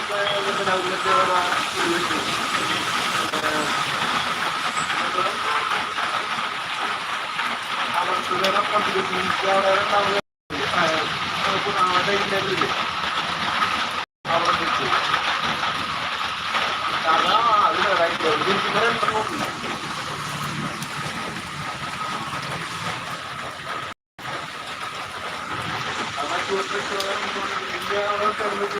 I'm not sure if you're going to be able to do it.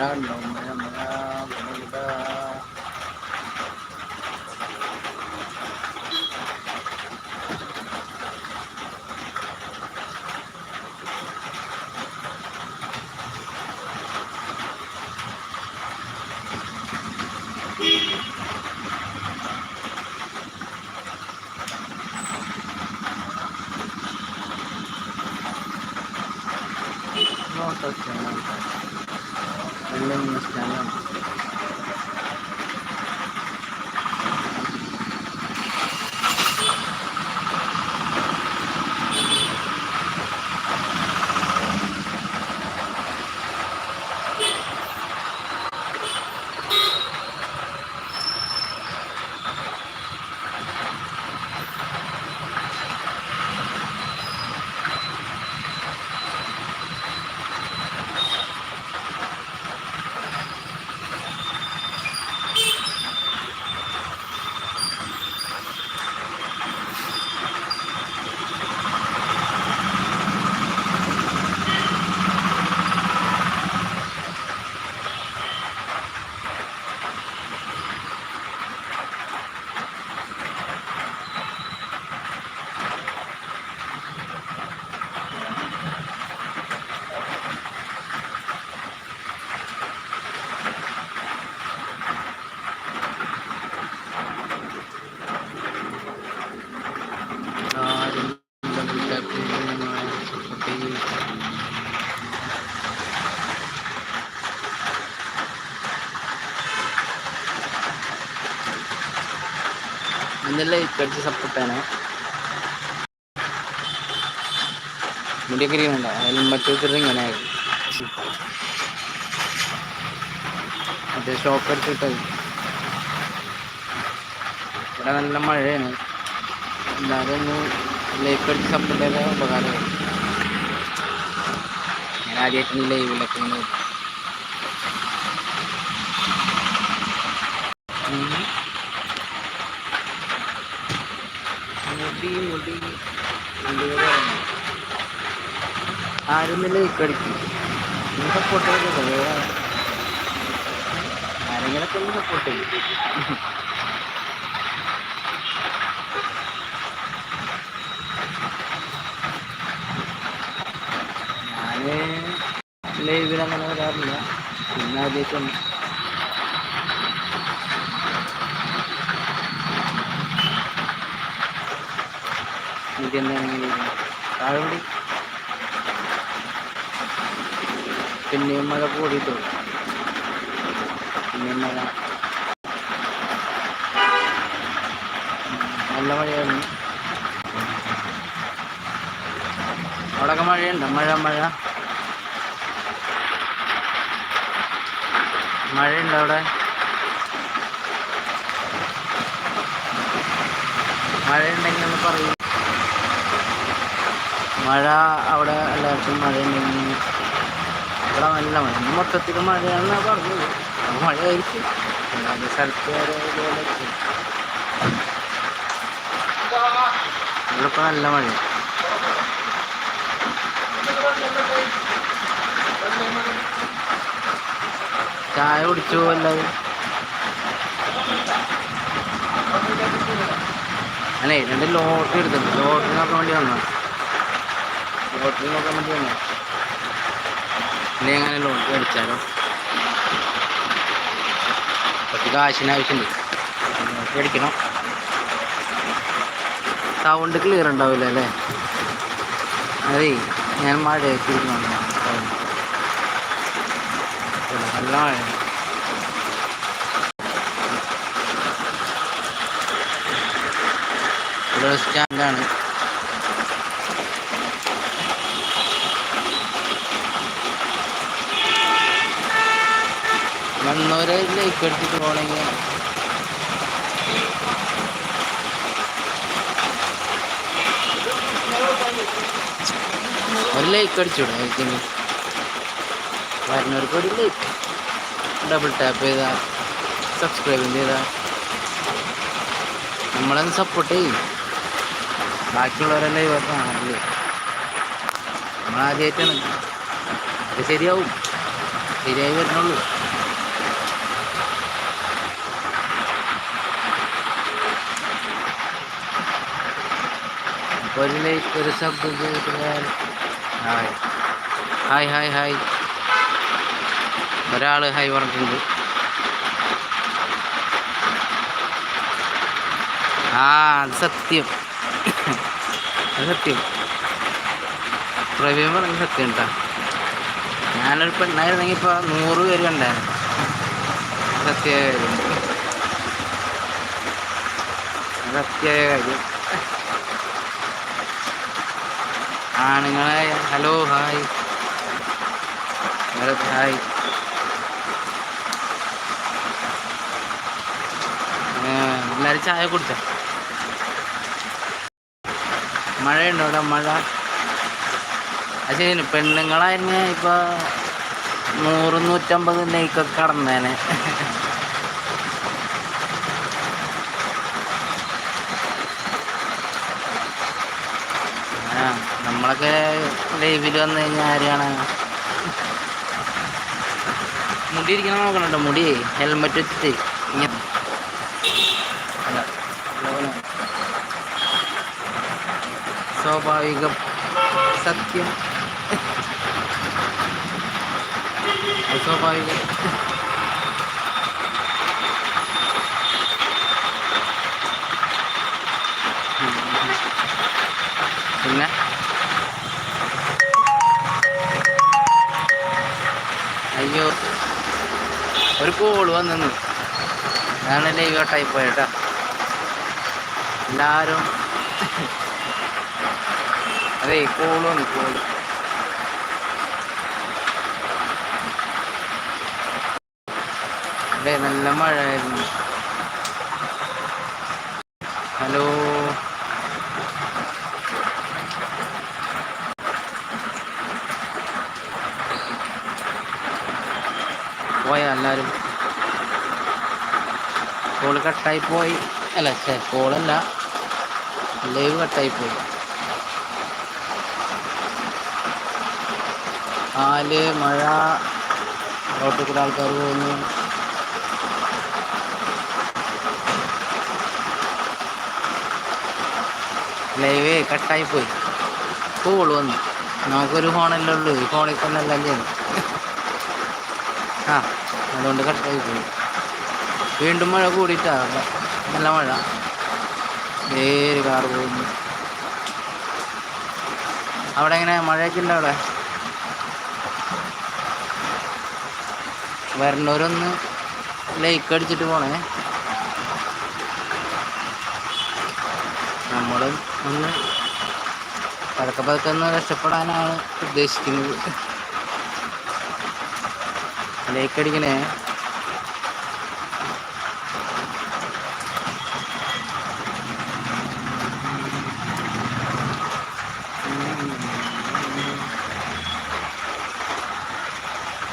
മഴ മഴ മഴ ഇന്നലെ സപ്പോർട്ട് സപ്പോർട്ടാണ് മുടിയൊക്കെ ഇരിക്കുന്നുണ്ടോ? അതിലും മറ്റേ ഇങ്ങനെ മറ്റേ ഷോക്ക് എടുത്തിട്ടത് ഇവിടെ നല്ല മഴയാണ്. എല്ലാവരും ഒന്ന് ലൈഫ് അടിച്ച് സപ്പോർട്ട് ചെയ്ത ഉപകാരമായി. ഞാൻ ആദ്യമായിട്ട് ലൈവിലൊക്കെ മുടി. മുടി മുടികളാണ്. ആരും ലൈക്ക് അടിക്കും നീ സപ്പോർട്ട് ആരെങ്കിലൊക്കെ ഒന്ന് സപ്പോർട്ട് ചെയ്യും. ഞാൻ ലൈവിൽ അങ്ങനെ വരാറില്ല. പിന്നെ ആദ്യമായിട്ട് എന്താണ് താഴെ പിന്നെയും മഴ കൂടിയിട്ടു പിന്നെയും മഴ. നല്ല മഴയാണ് അവിടെയൊക്കെ മഴയുണ്ട്? മഴ മഴ. മഴയുണ്ട് അവിടെ? മഴയുണ്ടെങ്കിൽ ഒന്ന് പറയും. മഴ അവിടെ എല്ലാവർക്കും മഴ ഉണ്ടെങ്കിൽ ഇവിടെ നല്ല മഴ. മൊത്തത്തിൽ മഴയാണെന്നാണ് പറഞ്ഞത്. മഴയായിരിക്കും. അല്ലാതെ സ്ഥലത്ത് വരെ ഇവിടെ നല്ല മഴ. ചായ കുടിച്ചു എല്ലാവരും? അല്ലേ രണ്ട് ലോട്ടറി എടുത്തിട്ടുണ്ട്. ലോട്ടറി നോക്കാൻ വേണ്ടി വന്നതാണ് ലോട്ടറി നോക്കാൻ വേണ്ടി വന്നു ഇനി എങ്ങനെ ലോട്ടറി അടിച്ചാലോ? കുറച്ച് കാശിന് ആവശ്യമുണ്ട് ലോട്ടറി സൗണ്ട് ക്ലിയർ ഉണ്ടാവില്ല അല്ലേ? അതേ ഞാൻ മഴയൊക്കെ ഇരുന്നുണ്ട് നല്ല മഴ. ഇവിടെ സ്റ്റാൻഡാണ് വന്നവരെ ലൈക്ക് എടുത്തിട്ട് പോകണമെങ്കിൽ ഒരു ലൈക്ക് അടിച്ചൂടെ ആയിരിക്കും വരുന്നവർക്ക് ഒരു ലൈക്ക് ഡബിൾ ടാപ്പ് ചെയ്താൽ സബ്സ്ക്രൈബും ചെയ്താൽ നമ്മളൊന്ന് സപ്പോർട്ട് ചെയ്യും. ബാക്കിയുള്ളവരെല്ലാം ഇവർക്ക് ആണല്ലേ നമ്മളാദ്യമായിട്ടാണ് അത് ശരിയാവും. ശരിയായി വരുന്നുള്ളൂ ഒരു ലൈക്ക് ഒരു sub hi. Hi hi hi. ഒരാൾ ഹായ് പറഞ്ഞിട്ടുണ്ട്. ആ അത് സത്യം. അത് സത്യം. പ്രവീൺ പറഞ്ഞ സത്യം കേട്ടോ ഞാനൊരു പെണ്ണായിരുന്നെങ്കിൽ ഇപ്പോൾ നൂറ് പേര് കണ്ടായിരുന്നു. സത്യമായ കാര്യം. സത്യമായ കാര്യം. ആണുങ്ങളെ ഹലോ ഹായ്. ഭരത് ഹായ്. എല്ലാവരും ചായ കൊടുത്ത മഴയുണ്ടോ ഇവിടെ മഴ? ശരി പെണ്ണുങ്ങളായിരുന്നു ഇപ്പൊ നൂറ് നൂറ്റമ്പത് നെയ്ക്കൊക്കെ കടന്നേനെ. ആ. നമ്മളൊക്കെ ലൈവിൽ വന്നു കഴിഞ്ഞാൽ ആരെയാണ് മുടി ഇരിക്കണം നോക്കണുണ്ടോ? മുടി ഹെൽമെറ്റ് വെച്ചിട്ട് ഇങ്ങനെ. സ്വാഭാവിക സത്യം. സ്വാഭാവികം അയ്യോ ഒരു കോൾ വന്നു ഞാൻ ലൈവ് ഔട്ടായി പോയേട്ടാ. എല്ലാവരും അതെ കോൾ വന്നു കോൾ ഇവിടെ നല്ല മഴയായിരുന്നു. ഹലോ. പോയാ എല്ലാവരും കോൾ കട്ടായി പോയി അല്ല ശരി കോളല്ല ലൈവ് കട്ടായി പോയി ആൽ മഴ. റോട്ടിൽ കൂടെ ആൾക്കാർ പോകുന്നു ലൈവ് കട്ടായി പോയി കോൾ വന്നു. നമുക്കൊരു ഫോണല്ലേ ഉള്ളൂ. ഈ ഫോണിൽ തന്നെ അല്ലേ ആ. അതുകൊണ്ട് കട്ടായി പോയി വീണ്ടും മഴ കൂടിയിട്ടാണ് നല്ല മഴ. നേര് കാറ് പോകുന്നു. അവിടെ എങ്ങനെ? മഴയൊക്കെ ഉണ്ട് അവിടെ? വരണവരൊന്ന് ലൈക്ക് അടിച്ചിട്ട് പോണേ. നമ്മൾ ഒന്ന് പതുക്കെ പതുക്കെ ഒന്ന് രക്ഷപ്പെടാനാണ് ഉദ്ദേശിക്കുന്നത്. ലൈക്ക് അടിക്കണേ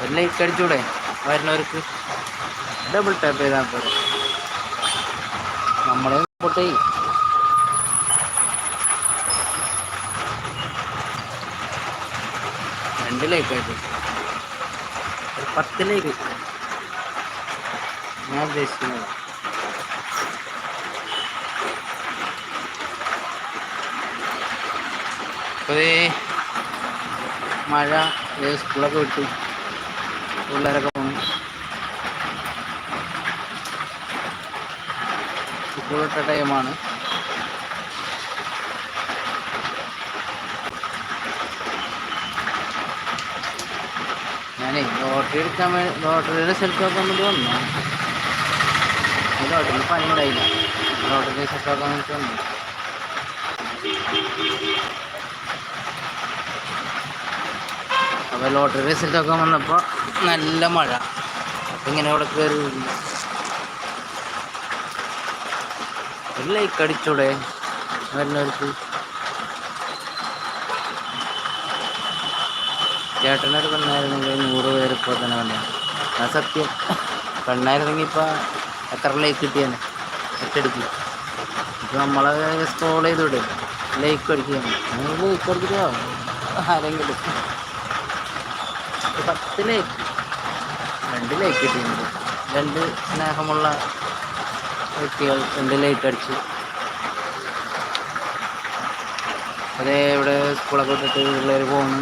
ഒരു ലൈക്ക് അടിച്ചൂടെ വരുന്നവർക്ക്. ഡബിൾ ടാപ്പ് ചെയ്താൽ പോലെ നമ്മളെ പൊട്ടേ രണ്ട് ലൈക്ക് ആയിട്ട് ഒരു പത്ത് ലൈക്ക് ഞാൻ ഉദ്ദേശിക്കുന്നത് ഇപ്പോൾ മഴ സ്കൂളൊക്കെ വിട്ടു. പിള്ളേരൊക്കെ പോകണം സ്കൂൾ ടൈമാണ് ഞാനേ ലോട്ടറി എടുക്കാൻ വേണ്ടി ലോട്ടറിയുടെ സെൽഫ് നോക്കാൻ വേണ്ടി വന്നു ലോട്ടറിയിൽ പണി ഉണ്ടായില്ല. ലോട്ടറി സെൽഫ് നോക്കാൻ വേണ്ടി വന്നു. അപ്പോൾ ലോട്ടറി റിസൾട്ട് ഒക്കെ വന്നപ്പോൾ നല്ല മഴ. അപ്പം ഇങ്ങനെ ഇവിടെ കയറി. ഒരു ലൈക്ക് അടിച്ചൂടെ? വരുന്നവർക്ക് ചേട്ടനൊരു പെണ്ണായിരുന്നെങ്കിൽ നൂറ് പേര് ഇപ്പോൾ തന്നെ വേണ്ട ആ സത്യം. പെണ്ണായിരുന്നെങ്കിൽ ഇപ്പോൾ എത്ര ലൈക്ക് കിട്ടിയാണ് ഒറ്റടിക്ക് ഇപ്പോൾ നമ്മളെ സ്ക്രോൾ ചെയ്ത് വിടും. ലൈക്ക് അടിക്കുകയാണ് ലൈക്ക് അടിക്കുമോ ആരെങ്കിലും. പത്ത് ലൈക്ക് രണ്ട് ലൈക്ക് കിട്ടിയിട്ടുണ്ട്. രണ്ട് സ്നേഹമുള്ള വ്യക്തികൾ രണ്ട് ലൈക്ക് അടിച്ചു. അതേ ഇവിടെ സ്കൂളൊക്കെ വിട്ടിട്ട് പിള്ളേർ പോകുന്നു